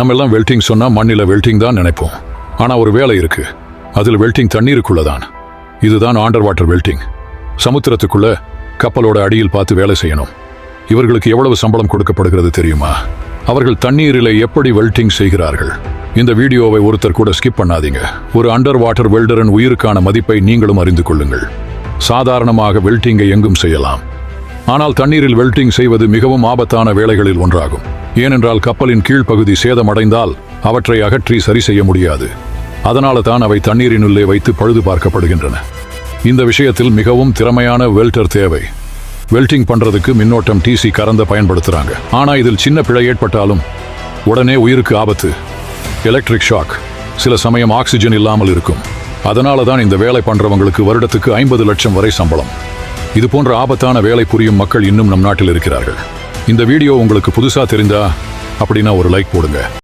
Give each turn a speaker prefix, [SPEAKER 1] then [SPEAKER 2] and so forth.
[SPEAKER 1] நம்ம எல்லாம் வெல்டிங் சொன்னால் மண்ணில் வெல்டிங் தான் நினைப்போம். ஆனால் ஒரு வேலை இருக்கு. அதில் வெல்டிங் தண்ணீருக்குள்ளதான். இதுதான் ஆண்டர் வாட்டர் வெல்டிங். சமுத்திரத்துக்குள்ள கப்பலோட அடியில் பார்த்து வேலை செய்யணும். இவர்களுக்கு எவ்வளவு சம்பளம் கொடுக்கப்படுகிறது தெரியுமா? அவர்கள் தண்ணீரில் எப்படி வெல்டிங் செய்கிறார்கள்? இந்த வீடியோவை ஒருத்தர் கூட ஸ்கிப் பண்ணாதீங்க. ஒரு அண்டர் வாட்டர் வெல்டரின் உயிருக்கான மதிப்பை நீங்களும் அறிந்து கொள்ளுங்கள். சாதாரணமாக வெல்டிங்கை எங்கும் செய்யலாம். ஆனால் தண்ணீரில் வெல்டிங் செய்வது மிகவும் ஆபத்தான வேலைகளில் ஒன்றாகும். ஏனென்றால் கப்பலின் கீழ்ப்பகுதி சேதமடைந்தால் அவற்றை அகற்றி சரி செய்ய முடியாது. அதனால தான் அவை தண்ணீரினுள்ளே வைத்து பழுது பார்க்கப்படுகின்றன. இந்த விஷயத்தில் மிகவும் திறமையான வெல்டர் தேவை. வெல்டிங் பண்றதுக்கு மின்னோட்டம் டிசி கறந்த பயன்படுத்துறாங்க. ஆனா இதில் சின்ன பிழை ஏற்பட்டாலும் உடனே உயிருக்கு ஆபத்து. எலக்ட்ரிக் ஷாக் சில சமயம் ஆக்சிஜன் இல்லாமல் இருக்கும். அதனால தான் இந்த வேலை பண்றவங்களுக்கு வருடத்துக்கு ஐம்பது லட்சம் வரை சம்பளம். இது போன்ற ஆபத்தான வேலை புரியும் மக்கள் இன்னும் நம் நாட்டில் இருக்கிறார்கள். இந்த வீடியோ உங்களுக்கு புதுசாக தெரிந்தா அப்படின்னா ஒரு லைக் போடுங்க.